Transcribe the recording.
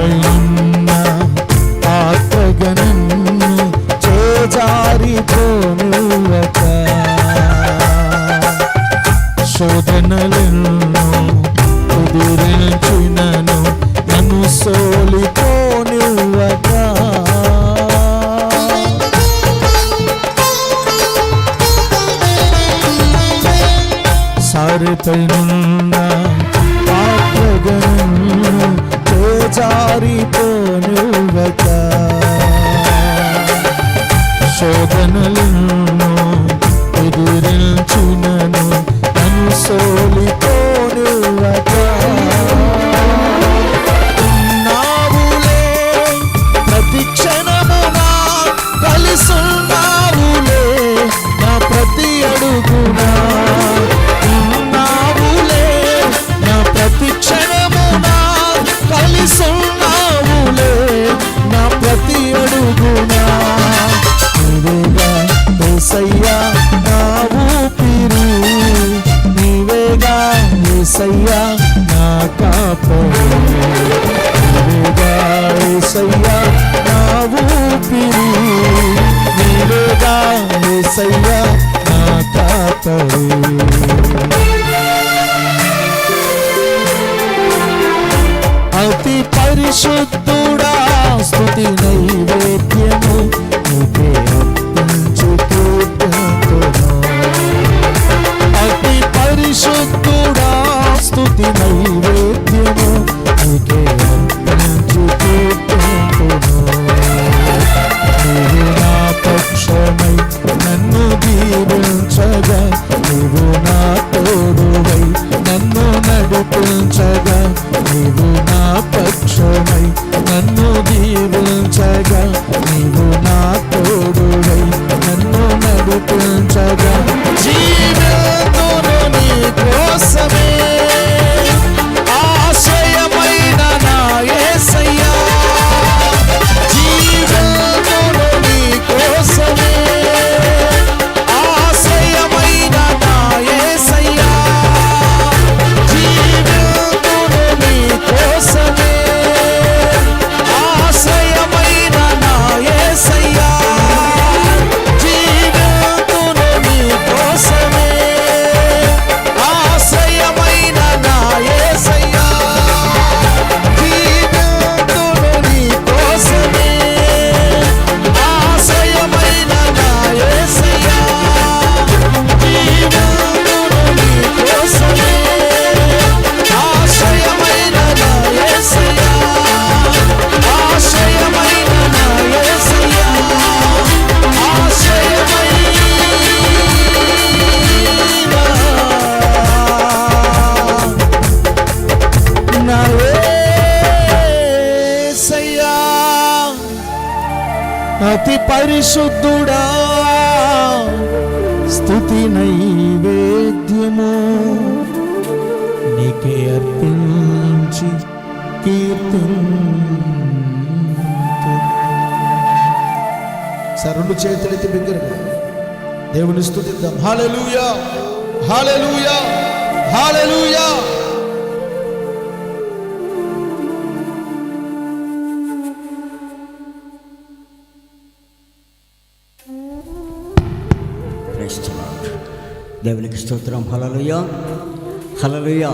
వెంబడిన్న ఆత్మగ నిన్ను చేజారిపోనువక శోధనలను కుదిరించినను నన్ను సోలిపోనువక సారిపై నున్న ఆత్మగ నిన్ను జారిపో నీవేగా ఏసయ్యా నా కాపరిగా ఏసయ్యా నా ఊపిరి నీవేగా ఏసయ్యా నా కాపరి అతి పరిశుద్ధుడా స్థుతి నైవేద్య. దినై అతి పరిశుద్ధుడా స్థుతి నైవేద్యము నీకే అర్పించి సరుడు చేతులెత్తి బిగ్గరగా. దేవుని స్థుతిద్దాం. Hallelujah hallelujah hallelujah. దేవునికి స్తోత్రం. హలలుయ హలలుయ